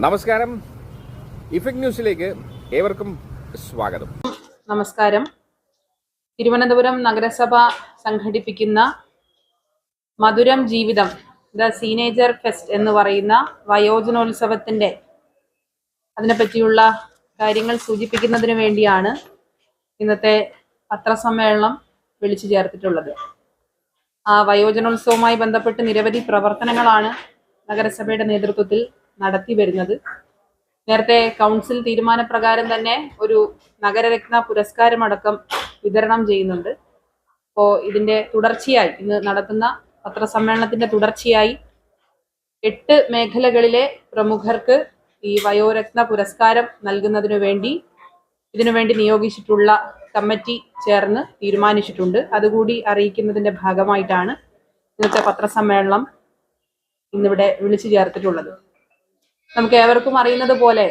നമസ്കാരം. ഇഫക്ട് ന്യൂസിലേക്ക് ഏവർക്കും സ്വാഗതം. നമസ്കാരം. തിരുവനന്തപുരം നഗരസഭ സംഘടിപ്പിക്കുന്ന മധുരം ജീവിതം ദ സീനേജർ ഫെസ്റ്റ് എന്ന് പറയുന്ന വയോജനോത്സവത്തിന്റെ അതിനെപ്പറ്റിയുള്ള കാര്യങ്ങൾ സൂചിപ്പിക്കുന്നതിന് വേണ്ടിയാണ് ഇന്നത്തെ പത്രസമ്മേളനം വിളിച്ചു ചേർത്തിട്ടുള്ളത്. ആ വയോജനോത്സവവുമായി ബന്ധപ്പെട്ട് നിരവധി പ്രവർത്തനങ്ങളാണ് നഗരസഭയുടെ നേതൃത്വത്തിൽ നടത്തി വരുന്നത്. നേരത്തെ കൗൺസിൽ തീരുമാനപ്രകാരം തന്നെ ഒരു നഗരരത്ന പുരസ്കാരമടക്കം വിതരണം ചെയ്യുന്നുണ്ട്. അപ്പോൾ ഇതിന്റെ തുടർച്ചയായി ഇന്ന് നടത്തുന്ന പത്രസമ്മേളനത്തിന്റെ തുടർച്ചയായി എട്ട് മേഖലകളിലെ പ്രമുഖർക്ക് ഈ വയോരത്ന പുരസ്കാരം നൽകുന്നതിനു വേണ്ടി ഇതിനുവേണ്ടി നിയോഗിച്ചിട്ടുള്ള കമ്മിറ്റി ചേർന്ന് തീരുമാനിച്ചിട്ടുണ്ട്. അതുകൂടി അറിയിക്കുന്നതിന്റെ ഭാഗമായിട്ടാണ് ഇന്നത്തെ പത്രസമ്മേളനം ഇന്നിവിടെ വിളിച്ചു ചേർത്തിട്ടുള്ളത്. നമുക്ക് ഏവർക്കും അറിയുന്നത് പോലെ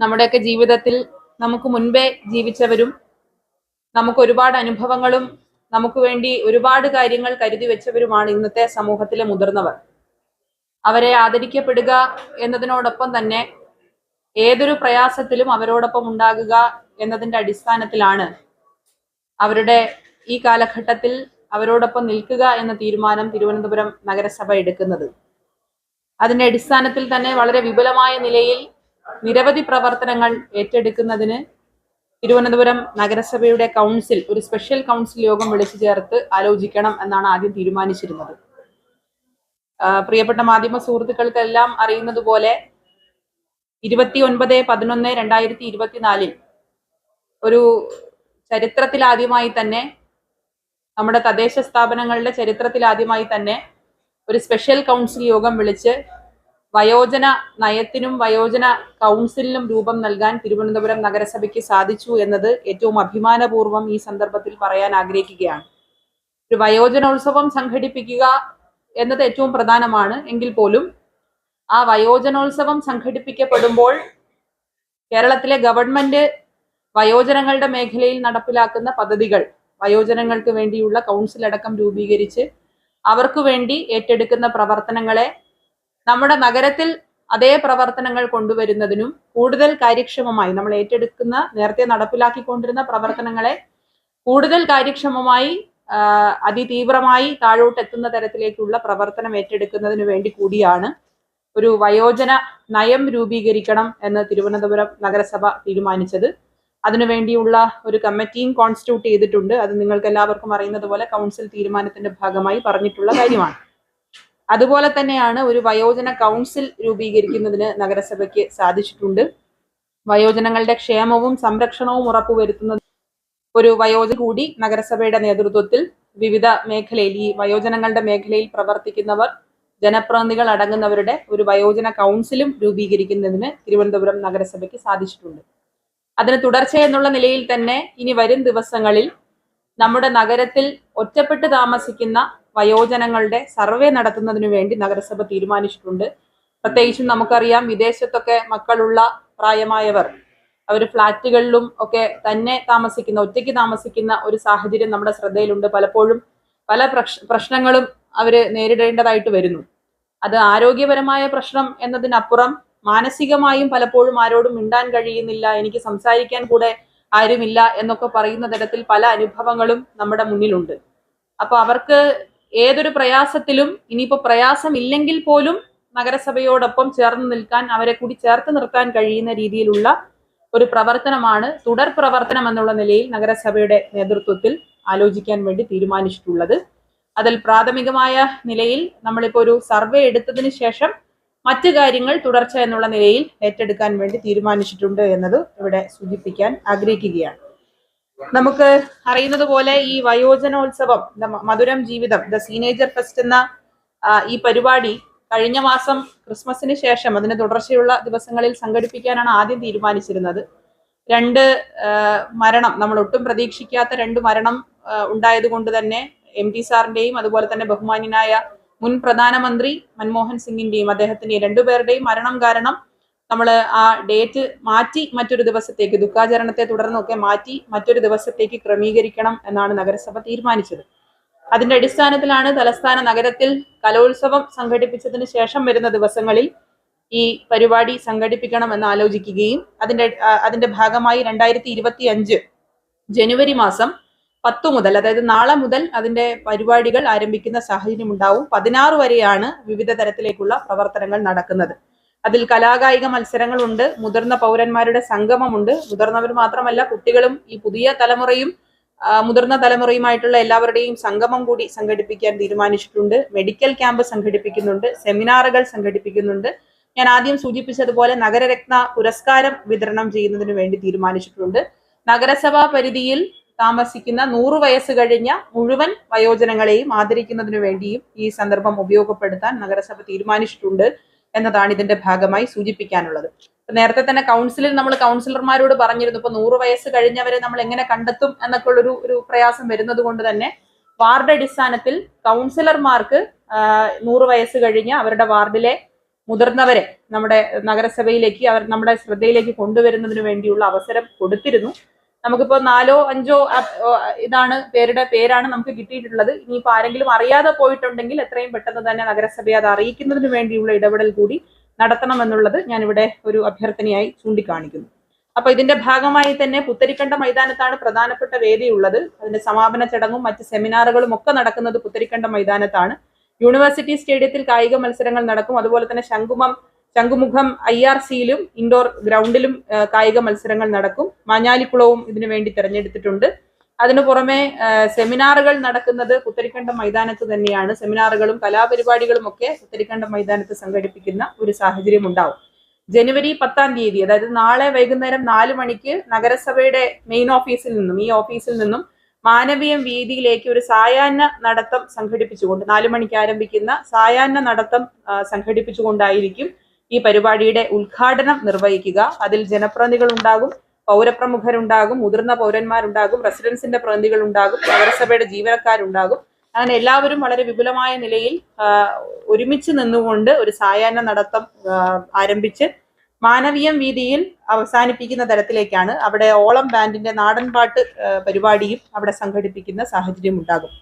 നമ്മുടെയൊക്കെ ജീവിതത്തിൽ നമുക്ക് മുൻപേ ജീവിച്ചവരും നമുക്ക് ഒരുപാട് അനുഭവങ്ങളും നമുക്ക് വേണ്ടി ഒരുപാട് കാര്യങ്ങൾ കരുതി വെച്ചവരുമാണ് ഇന്നത്തെ സമൂഹത്തിലെ മുതിർന്നവർ. അവരെ ആദരിക്കപ്പെടുക എന്നതിനോടൊപ്പം തന്നെ ഏതൊരു പ്രയാസത്തിലും അവരോടൊപ്പം ഉണ്ടാകുക എന്നതിന്റെ അടിസ്ഥാനത്തിലാണ് അവരുടെ ഈ കാലഘട്ടത്തിൽ അവരോടൊപ്പം നിൽക്കുക എന്ന തീരുമാനം തിരുവനന്തപുരം നഗരസഭ എടുക്കുന്നത്. അതിന്റെ അടിസ്ഥാനത്തിൽ തന്നെ വളരെ വിപുലമായ നിലയിൽ നിരവധി പ്രവർത്തനങ്ങൾ ഏറ്റെടുക്കുന്നതിന് തിരുവനന്തപുരം നഗരസഭയുടെ കൗൺസിൽ ഒരു സ്പെഷ്യൽ കൗൺസിൽ യോഗം വിളിച്ചു ചേർത്ത് ആലോചിക്കണം എന്നാണ് ആദ്യം തീരുമാനിച്ചിരുന്നത്. പ്രിയപ്പെട്ട മാധ്യമ സുഹൃത്തുക്കൾക്കെല്ലാം അറിയുന്നത് പോലെ ഇരുപത്തി ഒൻപത് പതിനൊന്ന് രണ്ടായിരത്തി ഇരുപത്തിനാലിൽ ഒരു ചരിത്രത്തിലാദ്യമായി തന്നെ നമ്മുടെ തദ്ദേശ സ്ഥാപനങ്ങളുടെ ചരിത്രത്തിലാദ്യമായി തന്നെ ഒരു സ്പെഷ്യൽ കൗൺസിൽ യോഗം വിളിച്ച് വയോജന നയത്തിനും വയോജന കൗൺസിലിനും രൂപം നൽകാൻ തിരുവനന്തപുരം നഗരസഭയ്ക്ക് സാധിച്ചു എന്നത് ഏറ്റവും അഭിമാനപൂർവം ഈ സന്ദർഭത്തിൽ പറയാൻ ആഗ്രഹിക്കുകയാണ്. ഒരു വയോജനോത്സവം സംഘടിപ്പിക്കുക എന്നത് ഏറ്റവും പ്രധാനമാണ്. എങ്കിൽ പോലും ആ വയോജനോത്സവം സംഘടിപ്പിക്കപ്പെടുമ്പോൾ കേരളത്തിലെ ഗവൺമെന്റ് വയോജനങ്ങളുടെ മേഖലയിൽ നടപ്പിലാക്കുന്ന പദ്ധതികൾ വയോജനങ്ങൾക്ക് വേണ്ടിയുള്ള കൗൺസിൽ അടക്കം രൂപീകരിച്ച് അവർക്ക് വേണ്ടി ഏറ്റെടുക്കുന്ന പ്രവർത്തനങ്ങളെ നമ്മുടെ നഗരത്തിൽ അതേ പ്രവർത്തനങ്ങൾ കൊണ്ടുവരുന്നതിനും കൂടുതൽ കാര്യക്ഷമമായി നമ്മൾ ഏറ്റെടുക്കുന്ന നേരത്തെ നടപ്പിലാക്കിക്കൊണ്ടിരുന്ന പ്രവർത്തനങ്ങളെ കൂടുതൽ കാര്യക്ഷമമായി അതിതീവ്രമായി താഴോട്ട് എത്തുന്ന തരത്തിലേക്കുള്ള പ്രവർത്തനം ഏറ്റെടുക്കുന്നതിന് വേണ്ടി കൂടിയാണ് ഒരു വയോജന നയം രൂപീകരിക്കണം എന്ന് തിരുവനന്തപുരം നഗരസഭ തീരുമാനിച്ചത്. അതിനുവേണ്ടിയുള്ള ഒരു കമ്മിറ്റിയും കോൺസ്റ്റിറ്റ്യൂട്ട് ചെയ്തിട്ടുണ്ട്. അത് നിങ്ങൾക്ക് എല്ലാവർക്കും അറിയുന്നത് പോലെ കൗൺസിൽ തീരുമാനത്തിന്റെ ഭാഗമായി പറഞ്ഞിട്ടുള്ള കാര്യമാണ്. അതുപോലെ തന്നെയാണ് ഒരു വയോജന കൗൺസിൽ രൂപീകരിക്കുന്നതിന് നഗരസഭയ്ക്ക് സാധിച്ചിട്ടുണ്ട്. വയോജനങ്ങളുടെ ക്ഷേമവും സംരക്ഷണവും ഉറപ്പുവരുത്തുന്നത് ഒരു വയോജന കൂടി നഗരസഭയുടെ നേതൃത്വത്തിൽ വിവിധ മേഖലയിൽ ഈ വയോജനങ്ങളുടെ മേഖലയിൽ പ്രവർത്തിക്കുന്നവർ ജനപ്രതിനിധികൾ അടങ്ങുന്നവരുടെ ഒരു വയോജന കൗൺസിലും രൂപീകരിക്കുന്നതിന് തിരുവനന്തപുരം നഗരസഭയ്ക്ക് സാധിച്ചിട്ടുണ്ട്. അതിന് തുടർച്ച എന്നുള്ള നിലയിൽ തന്നെ ഇനി വരും ദിവസങ്ങളിൽ നമ്മുടെ നഗരത്തിൽ ഒറ്റപ്പെട്ട് താമസിക്കുന്ന വയോജനങ്ങളുടെ സർവേ നടത്തുന്നതിനു വേണ്ടി നഗരസഭ തീരുമാനിച്ചിട്ടുണ്ട്. പ്രത്യേകിച്ചും നമുക്കറിയാം വിദേശത്തൊക്കെ മക്കളുള്ള പ്രായമായവർ അവർ ഫ്ളാറ്റുകളിലും ഒക്കെ തന്നെ താമസിക്കുന്ന ഒറ്റയ്ക്ക് താമസിക്കുന്ന ഒരു സാഹചര്യം നമ്മുടെ ശ്രദ്ധയിലുണ്ട്. പലപ്പോഴും പല പ്രശ്നങ്ങളും അവർ നേരിടേണ്ടതായിട്ട് വരുന്നു. അത് ആരോഗ്യപരമായ പ്രശ്നം എന്നതിനപ്പുറം മാനസികമായും പലപ്പോഴും ആരോടും മിണ്ടാൻ കഴിയുന്നില്ല എനിക്ക് സംസാരിക്കാൻ കൂടെ ആരുമില്ല എന്നൊക്കെ പറയുന്ന തരത്തിൽ പല അനുഭവങ്ങളും നമ്മുടെ മുന്നിലുണ്ട്. അപ്പൊ അവർക്ക് ഏതൊരു പ്രയാസത്തിലും ഇനിയിപ്പോ പ്രയാസമില്ലെങ്കിൽ പോലും നഗരസഭയോടൊപ്പം ചേർന്ന് നിൽക്കാൻ അവരെ കൂടി ചേർത്ത് നിർത്താൻ കഴിയുന്ന രീതിയിലുള്ള ഒരു പ്രവർത്തനമാണ് തുടർ പ്രവർത്തനം എന്നുള്ള നിലയിൽ നഗരസഭയുടെ നേതൃത്വത്തിൽ ആലോചിക്കാൻ വേണ്ടി തീരുമാനിച്ചിട്ടുള്ളത്. അതിൽ പ്രാഥമികമായ നിലയിൽ നമ്മളിപ്പോ ഒരു സർവേ എടുത്തതിന് ശേഷം മറ്റു കാര്യങ്ങൾ തുടർച്ച എന്നുള്ള നിലയിൽ ഏറ്റെടുക്കാൻ വേണ്ടി തീരുമാനിച്ചിട്ടുണ്ട് എന്നത് ഇവിടെ സൂചിപ്പിക്കാൻ ആഗ്രഹിക്കുകയാണ്. നമുക്ക് അറിയുന്നത് പോലെ ഈ വയോജനോത്സവം മധുരം ജീവിതം ദ സീനേജർ ഫെസ്റ്റ് എന്ന ഈ പരിപാടി കഴിഞ്ഞ മാസം ക്രിസ്മസിന് ശേഷം അതിന് തുടർച്ചയുള്ള ദിവസങ്ങളിൽ സംഘടിപ്പിക്കാനാണ് ആദ്യം തീരുമാനിച്ചിരുന്നത്. രണ്ട് മരണം നമ്മൾ ഒട്ടും പ്രതീക്ഷിക്കാത്ത രണ്ട് മരണം ഉണ്ടായത് കൊണ്ട് തന്നെ എം ടി സാറിന്റെയും അതുപോലെ തന്നെ ബഹുമാന്യനായ മുൻ പ്രധാനമന്ത്രി മൻമോഹൻ സിംഗിന്റെയും അദ്ദേഹത്തിന്റെ രണ്ടുപേരുടെയും മരണം കാരണം നമ്മൾ ആ ഡേറ്റ് മാറ്റി മറ്റൊരു ദിവസത്തേക്ക് ദുഃഖാചരണത്തെ തുടർന്നൊക്കെ മാറ്റി മറ്റൊരു ദിവസത്തേക്ക് ക്രമീകരിക്കണം എന്നാണ് നഗരസഭ തീരുമാനിച്ചത്. അതിന്റെ അടിസ്ഥാനത്തിലാണ് തലസ്ഥാന നഗരത്തിൽ കലോത്സവം സംഘടിപ്പിച്ചതിന് ശേഷം വരുന്ന ദിവസങ്ങളിൽ ഈ പരിപാടി സംഘടിപ്പിക്കണം എന്ന് ആലോചിക്കുകയും അതിന്റെ അതിന്റെ ഭാഗമായി രണ്ടായിരത്തി ജനുവരി മാസം പത്ത് മുതൽ അതായത് നാളെ മുതൽ അതിന്റെ പരിപാടികൾ ആരംഭിക്കുന്ന സാഹചര്യം ഉണ്ടാവും. പതിനാറ് വരെയാണ് വിവിധ തരത്തിലേക്കുള്ള പ്രവർത്തനങ്ങൾ നടക്കുന്നത്. അതിൽ കലാകായിക മത്സരങ്ങളുണ്ട് മുതിർന്ന പൗരന്മാരുടെ സംഗമമുണ്ട്. മുതിർന്നവർ മാത്രമല്ല കുട്ടികളും ഈ പുതിയ തലമുറയും മുതിർന്ന തലമുറയുമായിട്ടുള്ള എല്ലാവരുടെയും സംഗമം കൂടി സംഘടിപ്പിക്കാൻ തീരുമാനിച്ചിട്ടുണ്ട്. മെഡിക്കൽ ക്യാമ്പ് സംഘടിപ്പിക്കുന്നുണ്ട് സെമിനാറുകൾ സംഘടിപ്പിക്കുന്നുണ്ട്. ഞാൻ ആദ്യം സൂചിപ്പിച്ചതുപോലെ നഗരരത്ന പുരസ്കാരം വിതരണം ചെയ്യുന്നതിന് വേണ്ടി തീരുമാനിച്ചിട്ടുണ്ട്. നഗരസഭാ പരിധിയിൽ താമസിക്കുന്ന നൂറ് വയസ്സ് കഴിഞ്ഞ മുഴുവൻ വയോജനങ്ങളെയും ആദരിക്കുന്നതിന് വേണ്ടിയും ഈ സന്ദർഭം ഉപയോഗപ്പെടുത്താൻ നഗരസഭ തീരുമാനിച്ചിട്ടുണ്ട് എന്നതാണ് ഇതിന്റെ ഭാഗമായി സൂചിപ്പിക്കാനുള്ളത്. നേരത്തെ തന്നെ കൗൺസിലിൽ നമ്മൾ കൗൺസിലർമാരോട് പറഞ്ഞിരുന്നു ഇപ്പൊ നൂറ് വയസ്സ് കഴിഞ്ഞവരെ നമ്മൾ എങ്ങനെ കണ്ടെത്തും എന്നൊക്കെ ഉള്ളൊരു ഒരു പ്രയാസം വരുന്നത് കൊണ്ട് തന്നെ വാർഡ് അടിസ്ഥാനത്തിൽ കൗൺസിലർമാർക്ക് നൂറ് വയസ്സ് കഴിഞ്ഞ് അവരുടെ വാർഡിലെ മുതിർന്നവരെ നമ്മുടെ നഗരസഭയിലേക്ക് അവർ നമ്മുടെ ശ്രദ്ധയിലേക്ക് കൊണ്ടുവരുന്നതിന് വേണ്ടിയുള്ള അവസരം കൊടുത്തിരുന്നു. നമുക്കിപ്പോ നാലോ അഞ്ചോ ഇതാണ് പേരുടെ പേരാണ് നമുക്ക് കിട്ടിയിട്ടുള്ളത്. ഇനിയിപ്പോ ആരെങ്കിലും അറിയാതെ പോയിട്ടുണ്ടെങ്കിൽ എത്രയും പെട്ടെന്ന് തന്നെ നഗരസഭയെ അത് അറിയിക്കുന്നതിന് വേണ്ടിയുള്ള ഇടപെടൽ കൂടി നടത്തണമെന്നുള്ളത് ഞാനിവിടെ ഒരു അഭ്യർത്ഥനയായി ചൂണ്ടിക്കാണിക്കുന്നു. അപ്പൊ ഇതിന്റെ ഭാഗമായി തന്നെ പുത്തരിക്കണ്ട മൈതാനത്താണ് പ്രധാനപ്പെട്ട വേദിയുള്ളത്. അതിന്റെ സമാപന ചടങ്ങും മറ്റ് സെമിനാറുകളും ഒക്കെ നടക്കുന്നത് പുത്തരിക്കണ്ട മൈതാനത്താണ്. യൂണിവേഴ്സിറ്റി സ്റ്റേഡിയത്തിൽ കായിക മത്സരങ്ങൾ നടക്കും. അതുപോലെ തന്നെ ശംഖുമം ശംഖുമുഖം ഐ ആർ സിയിലും ഇൻഡോർ ഗ്രൗണ്ടിലും കായിക മത്സരങ്ങൾ നടക്കും. മാഞ്ഞാലിക്കുളവും ഇതിനു വേണ്ടി തിരഞ്ഞെടുത്തിട്ടുണ്ട്. അതിനു പുറമെ സെമിനാറുകൾ നടക്കുന്നത് കുത്തരിക്കണ്ടം മൈതാനത്ത് തന്നെയാണ്. സെമിനാറുകളും കലാപരിപാടികളും ഒക്കെ കുത്തരിക്കണ്ടം മൈതാനത്ത് സംഘടിപ്പിക്കുന്ന ഒരു സാഹചര്യം ഉണ്ടാവും. ജനുവരി പത്താം തീയതി അതായത് നാളെ വൈകുന്നേരം നാല് മണിക്ക് നഗരസഭയുടെ മെയിൻ ഓഫീസിൽ നിന്നും ഈ ഓഫീസിൽ നിന്നും മാനവീയം വീതിയിലേക്ക് ഒരു സായാഹ്ന നടത്തം സംഘടിപ്പിച്ചുകൊണ്ട് നാലു മണിക്ക് ആരംഭിക്കുന്ന സായാഹ്ന നടത്തം സംഘടിപ്പിച്ചുകൊണ്ടായിരിക്കും ഈ പരിപാടിയുടെ ഉദ്ഘാടനം നിർവഹിക്കുക. അതിൽ ജനപ്രതിനിധികൾ ഉണ്ടാകും പൗരപ്രമുഖരുണ്ടാകും മുതിർന്ന പൗരന്മാരുണ്ടാകും റെസിഡൻസിന്റെ പ്രതിനിധികൾ ഉണ്ടാകും നഗരസഭയുടെ ജീവനക്കാരുണ്ടാകും. അങ്ങനെ എല്ലാവരും വളരെ വിപുലമായ നിലയിൽ ഒരുമിച്ച് നിന്നുകൊണ്ട് ഒരു സായാഹ്ന നടത്തം ആരംഭിച്ച് മാനവീയം വീതിയിൽ അവസാനിപ്പിക്കുന്ന തരത്തിലേക്കാണ്. അവിടെ ഓളം ബാൻഡിന്റെ നാടൻപാട്ട് പരിപാടിയും അവിടെ സംഘടിപ്പിക്കുന്ന സാഹചര്യം ഉണ്ടാകും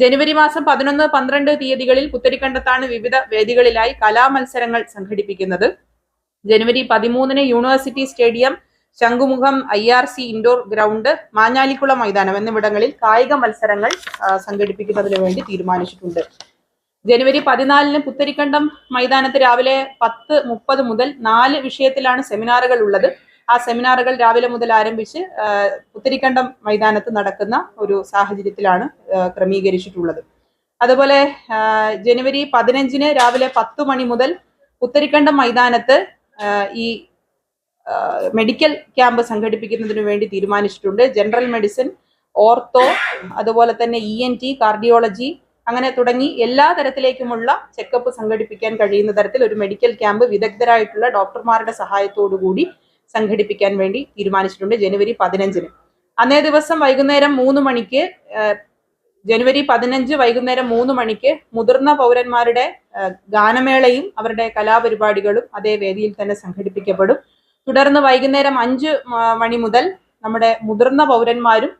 ജനുവരി മാസം പതിനൊന്ന് പന്ത്രണ്ട് തീയതികളിൽ പുത്തരിക്കണ്ടത്താണ് വിവിധ വേദികളിലായി കലാമത്സരങ്ങൾ സംഘടിപ്പിക്കുന്നത്. ജനുവരി പതിമൂന്നിന് university stadium Shankhumukham I R C indoor ground Manjalikulam മൈതാനം എന്നിവിടങ്ങളിൽ കായിക മത്സരങ്ങൾ സംഘടിപ്പിക്കുന്നതിന് വേണ്ടി തീരുമാനിച്ചിട്ടുണ്ട്. ജനുവരി പതിനാലിന് പുത്തരിക്കണ്ടം മൈതാനത്ത് രാവിലെ പത്ത് മുപ്പത് മുതൽ നാല് വിഷയത്തിലാണ് സെമിനാറുകൾ ഉള്ളത്. ആ സെമിനാറുകൾ രാവിലെ മുതൽ ആരംഭിച്ച് പുത്തിരിക്കണ്ടം മൈതാനത്ത് നടക്കുന്ന ഒരു സാഹചര്യത്തിലാണ് ക്രമീകരിച്ചിട്ടുള്ളത്. അതുപോലെ ജനുവരി പതിനഞ്ചിന് രാവിലെ പത്ത് മണി മുതൽ പുത്തരിക്കണ്ടം മൈതാനത്ത് ഈ മെഡിക്കൽ ക്യാമ്പ് സംഘടിപ്പിക്കുന്നതിന് വേണ്ടി തീരുമാനിച്ചിട്ടുണ്ട്. ജനറൽ മെഡിസിൻ ഓർത്തോ അതുപോലെ തന്നെ ഇ എൻ ടി കാർഡിയോളജി അങ്ങനെ തുടങ്ങി എല്ലാ തരത്തിലേക്കുമുള്ള ചെക്കപ്പ് സംഘടിപ്പിക്കാൻ കഴിയുന്ന തരത്തിൽ ഒരു മെഡിക്കൽ ക്യാമ്പ് വിദഗ്ധരായിട്ടുള്ള ഡോക്ടർമാരുടെ സഹായത്തോടു കൂടി സംഘടിപ്പിക്കാൻ വേണ്ടി തീരുമാനിച്ചിട്ടുണ്ട് ജനുവരി പതിനഞ്ചിന്. അന്നേ ദിവസം വൈകുന്നേരം മൂന്ന് മണിക്ക് ജനുവരി പതിനഞ്ച് വൈകുന്നേരം മൂന്ന് മണിക്ക് മുതിർന്ന പൗരന്മാരുടെ ഗാനമേളയും അവരുടെ കലാപരിപാടികളും അതേ വേദിയിൽ തന്നെ സംഘടിപ്പിക്കപ്പെടും. തുടർന്ന് വൈകുന്നേരം അഞ്ച് മണി മുതൽ നമ്മുടെ മുതിർന്ന പൗരന്മാരും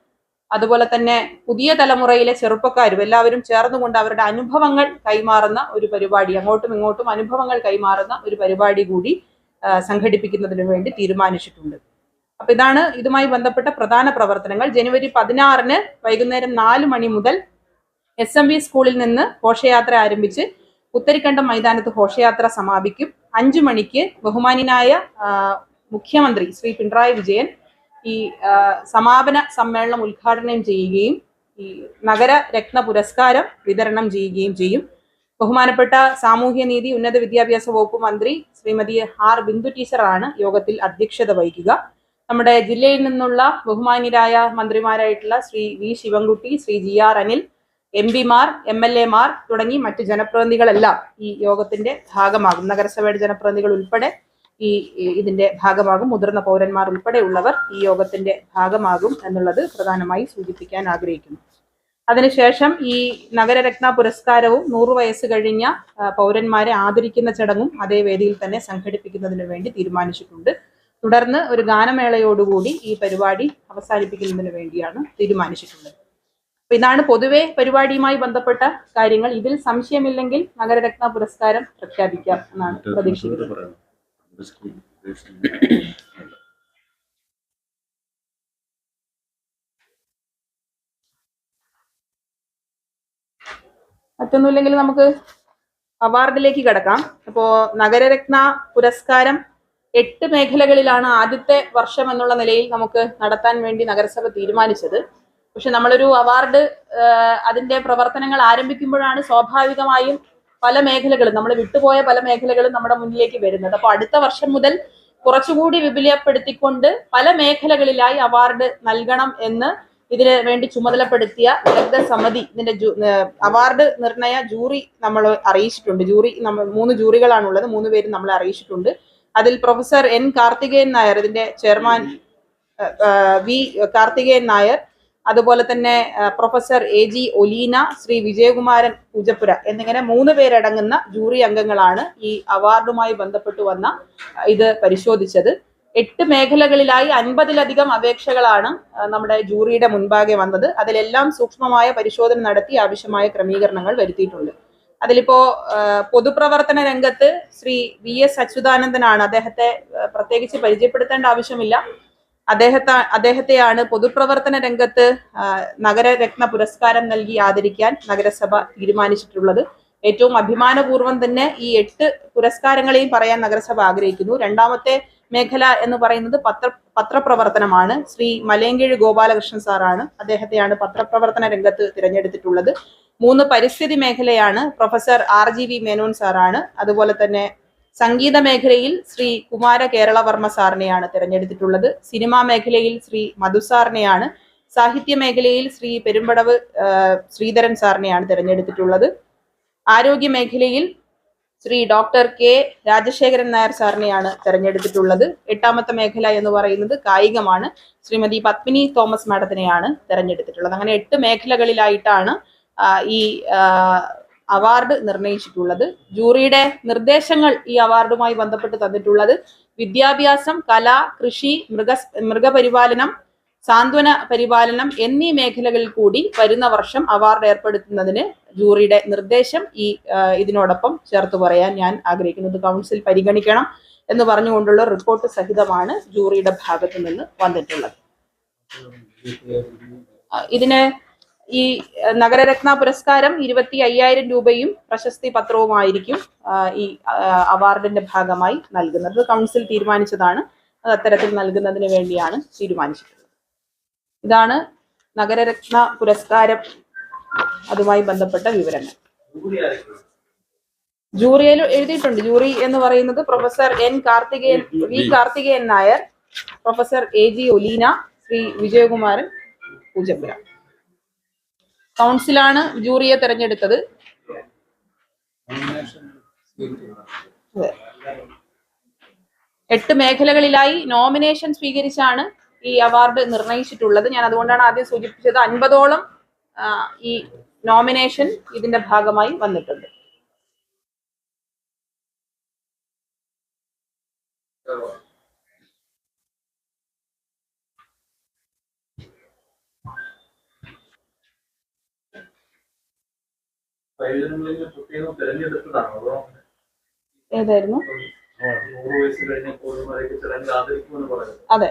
അതുപോലെ തന്നെ പുതിയ തലമുറയിലെ ചെറുപ്പക്കാരും എല്ലാവരും ചേർന്നുകൊണ്ട് അവരുടെ അനുഭവങ്ങൾ കൈമാറുന്ന ഒരു പരിപാടി അങ്ങോട്ടും ഇങ്ങോട്ടും അനുഭവങ്ങൾ കൈമാറുന്ന ഒരു പരിപാടി കൂടി സംഘടിപ്പിക്കുന്നതിന് വേണ്ടി തീരുമാനിച്ചിട്ടുണ്ട്. അപ്പൊ ഇതാണ് ഇതുമായി ബന്ധപ്പെട്ട പ്രധാന പ്രവർത്തനങ്ങൾ. ജനുവരി പതിനാറിന് വൈകുന്നേരം നാല് മണി മുതൽ എസ് എം വി സ്കൂളിൽ നിന്ന് ഘോഷയാത്ര ആരംഭിച്ച് ഉത്തരിക്കണ്ടം മൈതാനത്ത് ഘോഷയാത്ര സമാപിക്കും. അഞ്ചു മണിക്ക് ബഹുമാനിനായ മുഖ്യമന്ത്രി ശ്രീ പിണറായി വിജയൻ ഈ സമാപന സമ്മേളനം ഉദ്ഘാടനം ചെയ്യുകയും ഈ നഗര രത്ന പുരസ്കാരം വിതരണം ചെയ്യുകയും ചെയ്യും. ബഹുമാനപ്പെട്ട സാമൂഹ്യ നീതി ഉന്നത വിദ്യാഭ്യാസ വകുപ്പ് മന്ത്രി ശ്രീമതി ആർ ബിന്ദു ടീച്ചറാണ് യോഗത്തിൽ അധ്യക്ഷത വഹിക്കുക. നമ്മുടെ ജില്ലയിൽ നിന്നുള്ള ബഹുമാന്യരായ മന്ത്രിമാരായിട്ടുള്ള Shri V Sivankutty Shri G R Anil M പിമാർ എം എൽ എമാർ തുടങ്ങി മറ്റ് ജനപ്രതിനിധികളെല്ലാം ഈ യോഗത്തിന്റെ ഭാഗമാകും. നഗരസഭയുടെ ജനപ്രതിനിധികൾ ഉൾപ്പെടെ ഈ ഈ- ഇതിന്റെ ഭാഗമാകും. മുതിർന്ന പൗരന്മാർ ഉൾപ്പെടെയുള്ളവർ ഈ യോഗത്തിന്റെ ഭാഗമാകും എന്നുള്ളത് പ്രധാനമായി സൂചിപ്പിക്കാൻ ആഗ്രഹിക്കുന്നു. അതിനുശേഷം ഈ നഗരരത്ന പുരസ്കാരവും നൂറ് വയസ്സ് കഴിഞ്ഞ പൗരന്മാരെ ആദരിക്കുന്ന ചടങ്ങും അതേ വേദിയിൽ തന്നെ സംഘടിപ്പിക്കുന്നതിന് വേണ്ടി തീരുമാനിച്ചിട്ടുണ്ട്. തുടർന്ന് ഒരു ഗാനമേളയോടുകൂടി ഈ പരിപാടി അവസാനിപ്പിക്കുന്നതിന് വേണ്ടിയാണ് തീരുമാനിച്ചിട്ടുള്ളത്. അപ്പൊ ഇതാണ് പൊതുവെ പരിപാടിയുമായി ബന്ധപ്പെട്ട കാര്യങ്ങൾ. ഇതിൽ സംശയമില്ലെങ്കിൽ നഗരരത്ന പുരസ്കാരം പ്രഖ്യാപിക്കാം എന്നാണ് പ്രതീക്ഷിക്കുന്നത്. മറ്റൊന്നുമില്ലെങ്കിൽ നമുക്ക് അവാർഡിലേക്ക് കിടക്കാം. അപ്പോ നഗരരത്ന പുരസ്കാരം എട്ട് മേഖലകളിലാണ് ആദ്യത്തെ വർഷം എന്നുള്ള നിലയിൽ നമുക്ക് നടത്താൻ വേണ്ടി നഗരസഭ തീരുമാനിച്ചത്. പക്ഷെ നമ്മളൊരു അവാർഡ് അതിന്റെ പ്രവർത്തനങ്ങൾ ആരംഭിക്കുമ്പോഴാണ് സ്വാഭാവികമായും പല മേഖലകളും നമ്മൾ വിട്ടുപോയ പല മേഖലകളും നമ്മുടെ മുന്നിലേക്ക് വരുന്നത്. അപ്പോൾ അടുത്ത വർഷം മുതൽ കുറച്ചുകൂടി വിപുലപ്പെടുത്തിക്കൊണ്ട് പല മേഖലകളിലായി അവാർഡ് നൽകണം എന്ന് ഇതിന് വേണ്ടി ചുമതലപ്പെടുത്തിയ വിദഗ്ധ സമിതി ഇതിന്റെ അവാർഡ് നിർണയ ജൂറി നമ്മൾ അറിയിച്ചിട്ടുണ്ട്. ജൂറി നമ്മൾ മൂന്ന് ജൂറികളാണുള്ളത്. മൂന്ന് പേരും നമ്മൾ അറിയിച്ചിട്ടുണ്ട്. അതിൽ പ്രൊഫസർ എൻ കാർത്തികേയൻ നായർ ഇതിന്റെ ചെയർമാൻ വി കാർത്തികേയൻ നായർ അതുപോലെ തന്നെ professor A G Oleena Shri Vijayakumaran Poojappura എന്നിങ്ങനെ മൂന്ന് പേരടങ്ങുന്ന ജൂറി അംഗങ്ങളാണ് ഈ അവാർഡുമായി ബന്ധപ്പെട്ട് വന്ന ഇത് പരിശോധിച്ചത്. എട്ട് മേഖലകളിലായി അൻപതിലധികം അപേക്ഷകളാണ് നമ്മുടെ ജൂറിയുടെ മുൻപാകെ വന്നത്. അതിലെല്ലാം സൂക്ഷ്മമായ പരിശോധന നടത്തി ആവശ്യമായ ക്രമീകരണങ്ങൾ വരുത്തിയിട്ടുണ്ട്. അതിലിപ്പോ പൊതുപ്രവർത്തന രംഗത്ത് ശ്രീ വി എസ് അച്യുതാനന്ദനാണ് അദ്ദേഹത്തെ പ്രത്യേകിച്ച് പരിചയപ്പെടുത്തേണ്ട ആവശ്യമില്ല. അദ്ദേഹത്തെ അദ്ദേഹത്തെയാണ് പൊതുപ്രവർത്തന രംഗത്ത് നഗരരത്ന പുരസ്കാരം നൽകി ആദരിക്കാൻ നഗരസഭ തീരുമാനിച്ചിട്ടുള്ളത്. ഏറ്റവും അഭിമാനപൂർവം തന്നെ ഈ എട്ട് പുരസ്കാരങ്ങളെയും പറയാൻ നഗരസഭ ആഗ്രഹിക്കുന്നു. രണ്ടാമത്തെ മേഖല എന്ന് പറയുന്നത് പത്ര പത്രപ്രവർത്തനമാണ്. ശ്രീ മലയങ്കീഴ് ഗോപാലകൃഷ്ണൻ സാറാണ് അദ്ദേഹത്തെയാണ് പത്രപ്രവർത്തന രംഗത്ത് തിരഞ്ഞെടുത്തിട്ടുള്ളത്. മൂന്ന് പരിസ്ഥിതി മേഖലയാണ് professor R G V Menon സാറാണ്. അതുപോലെ തന്നെ സംഗീത മേഖലയിൽ ശ്രീ കുമാര കേരളവർമ്മ സാറിനെയാണ് തിരഞ്ഞെടുത്തിട്ടുള്ളത്. സിനിമാ മേഖലയിൽ ശ്രീ മധു സാറിനെയാണ്. സാഹിത്യ മേഖലയിൽ ശ്രീ പെരുമ്പടവ് ശ്രീധരൻ സാറിനെയാണ് തിരഞ്ഞെടുത്തിട്ടുള്ളത്. ആരോഗ്യ മേഖലയിൽ ശ്രീ ഡോക്ടർ കെ രാജശേഖരൻ നായർ സാറിനെയാണ് തെരഞ്ഞെടുത്തിട്ടുള്ളത്. എട്ടാമത്തെ മേഖല എന്ന് പറയുന്നത് കായികമാണ്. ശ്രീമതി പത്മിനി തോമസ് മാഡത്തിനെയാണ് തെരഞ്ഞെടുത്തിട്ടുള്ളത്. അങ്ങനെ എട്ട് മേഖലകളിലായിട്ടാണ് ഈ അവാർഡ് നിർണയിച്ചിട്ടുള്ളത്. ജൂറിയുടെ നിർദ്ദേശങ്ങൾ ഈ അവാർഡുമായി ബന്ധപ്പെട്ട് തന്നിട്ടുള്ളത് വിദ്യാഭ്യാസം കല കൃഷി മൃഗ മൃഗപരിപാലനം സാന്ത്വന പരിപാലനം എന്നീ മേഖലകളിൽ കൂടി വരുന്ന വർഷം അവാർഡ് ഏർപ്പെടുത്തുന്നതിന് ജൂറിയുടെ നിർദ്ദേശം ഈ ഇതിനോടൊപ്പം ചേർത്ത് പറയാൻ ഞാൻ ആഗ്രഹിക്കുന്നത് കൗൺസിൽ പരിഗണിക്കണം എന്ന് പറഞ്ഞുകൊണ്ടുള്ള റിപ്പോർട്ട് സഹിതമാണ് ജൂറിയുടെ ഭാഗത്തു നിന്ന് വന്നിട്ടുള്ളത്. ഇതിന് ഈ നഗരരത്ന പുരസ്കാരം ഇരുപത്തി അയ്യായിരം രൂപയും പ്രശസ്തി പത്രവുമായിരിക്കും ഈ അവാർഡിന്റെ ഭാഗമായി നൽകുന്നത്. കൗൺസിൽ തീരുമാനിച്ചതാണ്. അത് അത്തരത്തിൽ നൽകുന്നതിന് വേണ്ടിയാണ് തീരുമാനിച്ചിട്ടുള്ളത്. ഇതാണ് നഗരരത്ന പുരസ്കാരം അതുമായി ബന്ധപ്പെട്ട വിവരങ്ങൾ. ജൂറിയിൽ എഴുതിയിട്ടുണ്ട്. ജൂറി എന്ന് പറയുന്നത് professor N Karthikeyan V Karthikeyan Nair professor A G Oleena Shri Vijayakumaran Poojappura. കൗൺസിലാണ് ജൂറിയെ തെരഞ്ഞെടുത്തത്. എട്ട് മേഖലകളിലായി നോമിനേഷൻ സ്വീകരിച്ചാണ് ഈ അവാർഡ് നിർണയിച്ചിട്ടുള്ളത്. ഞാൻ അതുകൊണ്ടാണ് ആദ്യം സൂചിപ്പിച്ചത്. അൻപതോളം ഈ നോമിനേഷൻ ഇതിന്റെ ഭാഗമായി വന്നിട്ടുണ്ട്. ഏതായിരുന്നു? അതെ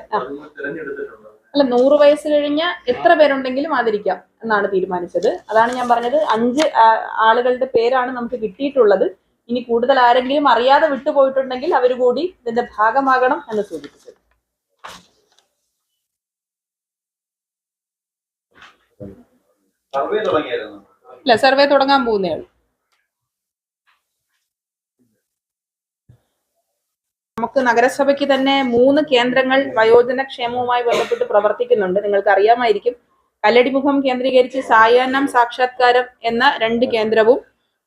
അല്ല നൂറ് വയസ്സ് കഴിഞ്ഞ എത്ര പേരുണ്ടെങ്കിലും ആദരിക്കാം എന്നാണ് തീരുമാനിച്ചത്. അതാണ് ഞാൻ പറഞ്ഞത്. അഞ്ച് ആളുകളുടെ പേരാണ് നമുക്ക് കിട്ടിയിട്ടുള്ളത്. ഇനി കൂടുതൽ ആരെങ്കിലും അറിയാതെ വിട്ടുപോയിട്ടുണ്ടെങ്കിൽ അവർ കൂടി ഇതിന്റെ ഭാഗമാകണം എന്ന് സൂചിപ്പിച്ചത് ഇല്ല സർവേ തുടങ്ങാൻ പോകുന്നേ ഉള്ളൂ. നമുക്ക് നഗരസഭയ്ക്ക് തന്നെ മൂന്ന് കേന്ദ്രങ്ങൾ വയോജന ക്ഷേമവുമായി ബന്ധപ്പെട്ട് പ്രവർത്തിക്കുന്നുണ്ട്. നിങ്ങൾക്ക് അറിയാമായിരിക്കും കല്ലടിമുഖം കേന്ദ്രീകരിച്ച് സായാഹ്നം സാക്ഷാത്കാരം എന്ന രണ്ട് കേന്ദ്രവും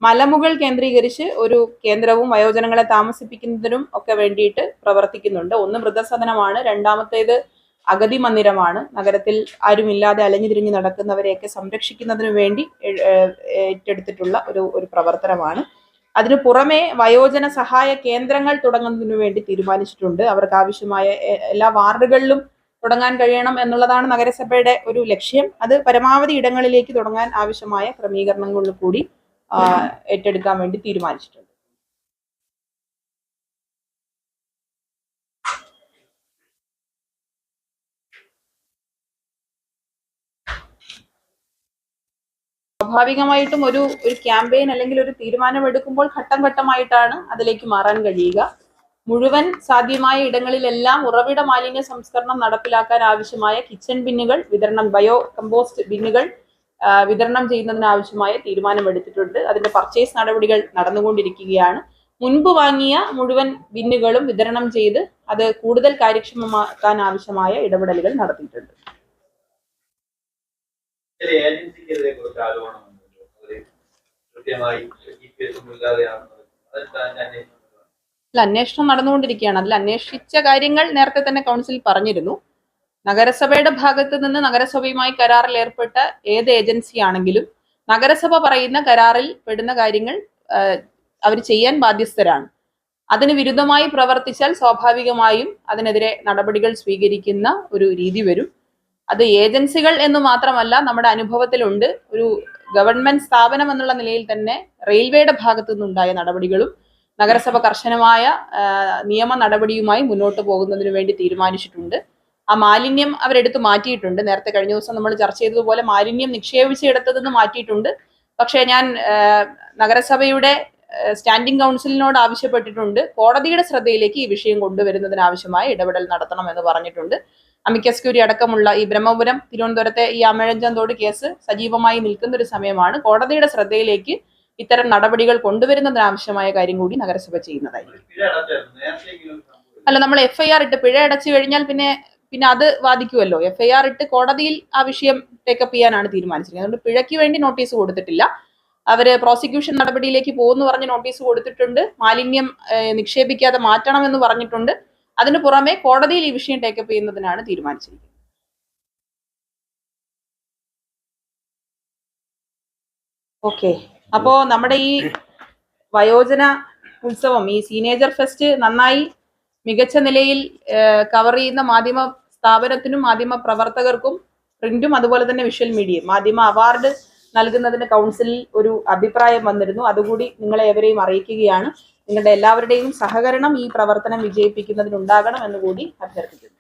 മലമുകൾ കേന്ദ്രീകരിച്ച് ഒരു കേന്ദ്രവും വയോജനങ്ങളെ താമസിപ്പിക്കുന്നതിനും ഒക്കെ വേണ്ടിയിട്ട് പ്രവർത്തിക്കുന്നുണ്ട്. ഒന്ന് വൃദ്ധസദനമാണ് രണ്ടാമത്തേത് അഗതി മന്ദിരമാണ് നഗരത്തിൽ ആരുമില്ലാതെ അലഞ്ഞു തിരിഞ്ഞു നടക്കുന്നവരെയൊക്കെ സംരക്ഷിക്കുന്നതിനു വേണ്ടി ഏറ്റെടുത്തിട്ടുള്ള ഒരു ഒരു പ്രവർത്തനമാണ്. അതിനു പുറമെ വയോജന സഹായ കേന്ദ്രങ്ങൾ തുടങ്ങുന്നതിനു വേണ്ടി തീരുമാനിച്ചിട്ടുണ്ട്. അവർക്ക് ആവശ്യമായ എല്ലാ വാർഡുകളിലും തുടങ്ങാൻ കഴിയണം എന്നുള്ളതാണ് നഗരസഭയുടെ ഒരു ലക്ഷ്യം. അത് പരമാവധി ഇടങ്ങളിലേക്ക് തുടങ്ങാൻ ആവശ്യമായ ക്രമീകരണങ്ങളിൽ കൂടി ഏറ്റെടുക്കാൻ വേണ്ടി തീരുമാനിച്ചിട്ടുണ്ട്. സ്വാഭാവികമായിട്ടും ഒരു ഒരു ക്യാമ്പയിൻ അല്ലെങ്കിൽ ഒരു തീരുമാനമെടുക്കുമ്പോൾ ഘട്ടം ഘട്ടമായിട്ടാണ് അതിലേക്ക് മാറാൻ കഴിയുക. മുഴുവൻ സാധ്യമായ ഇടങ്ങളിലെല്ലാം ഉറവിട മാലിന്യ സംസ്കരണം നടപ്പിലാക്കാൻ ആവശ്യമായ കിച്ചൺ ബിന്നുകൾ വിതരണം ബയോ കമ്പോസ്റ്റ് ബിന്നുകൾ വിതരണം ചെയ്യുന്നതിനാവശ്യമായ തീരുമാനമെടുത്തിട്ടുണ്ട്. അതിന്റെ പർച്ചേസ് നടപടികൾ നടന്നുകൊണ്ടിരിക്കുകയാണ്. മുൻപ് വാങ്ങിയ മുഴുവൻ ബിന്നുകളും വിതരണം ചെയ്ത് അത് കൂടുതൽ കാര്യക്ഷമമാക്കാൻ ആവശ്യമായ ഇടപെടലുകൾ നടത്തിയിട്ടുണ്ട്. ചില ഏജൻസിക്കെതിരെ കുറച്ച് ആരോപണം വന്നല്ലോ അവർ കൃത്യമായി അല്ല അന്വേഷണം നടന്നുകൊണ്ടിരിക്കുകയാണ്. അതിൽ അന്വേഷിച്ച കാര്യങ്ങൾ നേരത്തെ തന്നെ കൗൺസിൽ പറഞ്ഞിരുന്നു. നഗരസഭയുടെ ഭാഗത്ത് നിന്ന് നഗരസഭയുമായി കരാറിൽ ഏർപ്പെട്ട ഏത് ഏജൻസി ആണെങ്കിലും നഗരസഭ പറയുന്ന കരാറിൽ പെടുന്ന കാര്യങ്ങൾ അവർ ചെയ്യാൻ ബാധ്യസ്ഥരാണ്. അതിന് വിരുദ്ധമായി പ്രവർത്തിച്ചാൽ സ്വാഭാവികമായും അതിനെതിരെ നടപടികൾ സ്വീകരിക്കുന്ന ഒരു രീതി വരും. അത് ഏജൻസികൾ എന്ന് മാത്രമല്ല നമ്മുടെ അനുഭവത്തിലുണ്ട്. ഒരു ഗവൺമെന്റ് സ്ഥാപനം എന്നുള്ള നിലയിൽ തന്നെ റെയിൽവേയുടെ ഭാഗത്തു നിന്നുണ്ടായ നടപടികളും നഗരസഭ കർശനമായ നിയമ നടപടിയുമായി മുന്നോട്ട് പോകുന്നതിനു വേണ്ടി തീരുമാനിച്ചിട്ടുണ്ട്. ആ മാലിന്യം അവരെടുത്ത് മാറ്റിയിട്ടുണ്ട്. നേരത്തെ കഴിഞ്ഞ ദിവസം നമ്മൾ ചർച്ച ചെയ്തതുപോലെ മാലിന്യം നിക്ഷേപിച്ചിടത്തു മാറ്റിയിട്ടുണ്ട്. പക്ഷേ ഞാൻ നഗരസഭയുടെ സ്റ്റാൻഡിംഗ് കൗൺസിലിനോട് ആവശ്യപ്പെട്ടിട്ടുണ്ട്. കോടതിയുടെ ശ്രദ്ധയിലേക്ക് ഈ വിഷയം കൊണ്ടുവരുന്നതിനാവശ്യമായ ഇടപെടൽ നടത്തണം എന്ന് പറഞ്ഞിട്ടുണ്ട്. അമിക്കസ് ക്യൂരി അടക്കമുള്ള ഈ ബ്രഹ്മപുരം തിരുവനന്തപുരത്തെ ഈ അമഴഞ്ചന്തോട് കേസ് സജീവമായി നിൽക്കുന്ന ഒരു സമയമാണ്. കോടതിയുടെ ശ്രദ്ധയിലേക്ക് ഇത്തരം നടപടികൾ കൊണ്ടുവരുന്നതിനാവശ്യമായ കാര്യം കൂടി നഗരസഭ ചെയ്യുന്നതായിരിക്കും. അല്ല നമ്മൾ എഫ്ഐആർ ഇട്ട് പിഴ അടച്ചു കഴിഞ്ഞാൽ പിന്നെ പിന്നെ അത് വാദിക്കുമല്ലോ എഫ്ഐആർ ഇട്ട് കോടതിയിൽ ആ വിഷയം ടേക്കപ്പ് ചെയ്യാനാണ് തീരുമാനിച്ചിരിക്കുന്നത്. അതുകൊണ്ട് പിഴയ്ക്ക് വേണ്ടി നോട്ടീസ് കൊടുത്തിട്ടില്ല. അവർ പ്രോസിക്യൂഷൻ നടപടിയിലേക്ക് പോകുന്നു പറഞ്ഞ് നോട്ടീസ് കൊടുത്തിട്ടുണ്ട്. മാലിന്യം നിക്ഷേപിക്കാതെ മാറ്റണമെന്ന് പറഞ്ഞിട്ടുണ്ട്. അതിനു പുറമെ കോടതിയിൽ ഈ വിഷയം ടേക്കപ്പ് ചെയ്യുന്നതിനാണ് തീരുമാനിച്ചിരിക്കുന്നത്. ഓക്കെ അപ്പോ നമ്മുടെ ഈ വയോജന ഉത്സവം ഈ സീനേജർ ഫെസ്റ്റ് നന്നായി മികച്ച നിലയിൽ കവർ ചെയ്യുന്ന മാധ്യമ സ്ഥാപനത്തിനും മാധ്യമ പ്രവർത്തകർക്കും പ്രിന്റും അതുപോലെ തന്നെ വിഷ്വൽ മീഡിയയും മാധ്യമ അവാർഡ് നൽകുന്നതിന് കൗൺസിലിൽ ഒരു അഭിപ്രായം വന്നിരുന്നു. അതുകൂടി നിങ്ങളെ എവരെയും അറിയിക്കുകയാണ്. നിങ്ങളുടെ എല്ലാവരുടെയും സഹകരണം ഈ പ്രവർത്തനം വിജയിപ്പിക്കുന്നതിനുണ്ടാകണം എന്ന് കൂടി അഭ്യർത്ഥിക്കുന്നു.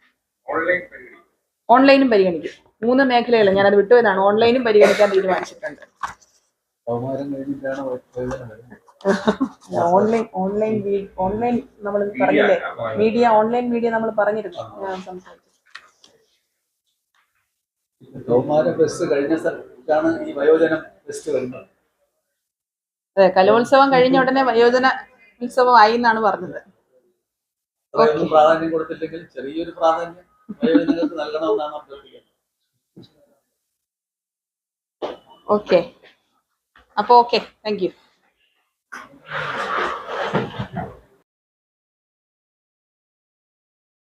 ഓൺലൈനും പരിഗണിക്കും. മൂന്ന് മേഖലകൾ ഞാനത് വിട്ടുപോയതാണ് ഓൺലൈനും പരിഗണിക്കാൻ തീരുമാനിച്ചിട്ടുണ്ട്. ഓൺലൈൻ ഓൺലൈൻ ഓൺലൈൻ നമ്മൾ പറഞ്ഞില്ലേ? മീഡിയ ഓൺലൈൻ മീഡിയ നമ്മൾ പറഞ്ഞിരുന്നു. ഞാൻ സംസാരിച്ചു. ബസ് കഴിഞ്ഞ ഈ വയോജനം ബസ് വരുന്നത്. അതെ കലോത്സവം കഴിഞ്ഞ ഉടനെ വയോജന ഉത്സവമായി എന്നാണ് പറഞ്ഞത് ചെറിയൊരു പ്രാധാന്യം ഓക്കെ. അപ്പൊ ഓക്കെ. Thank you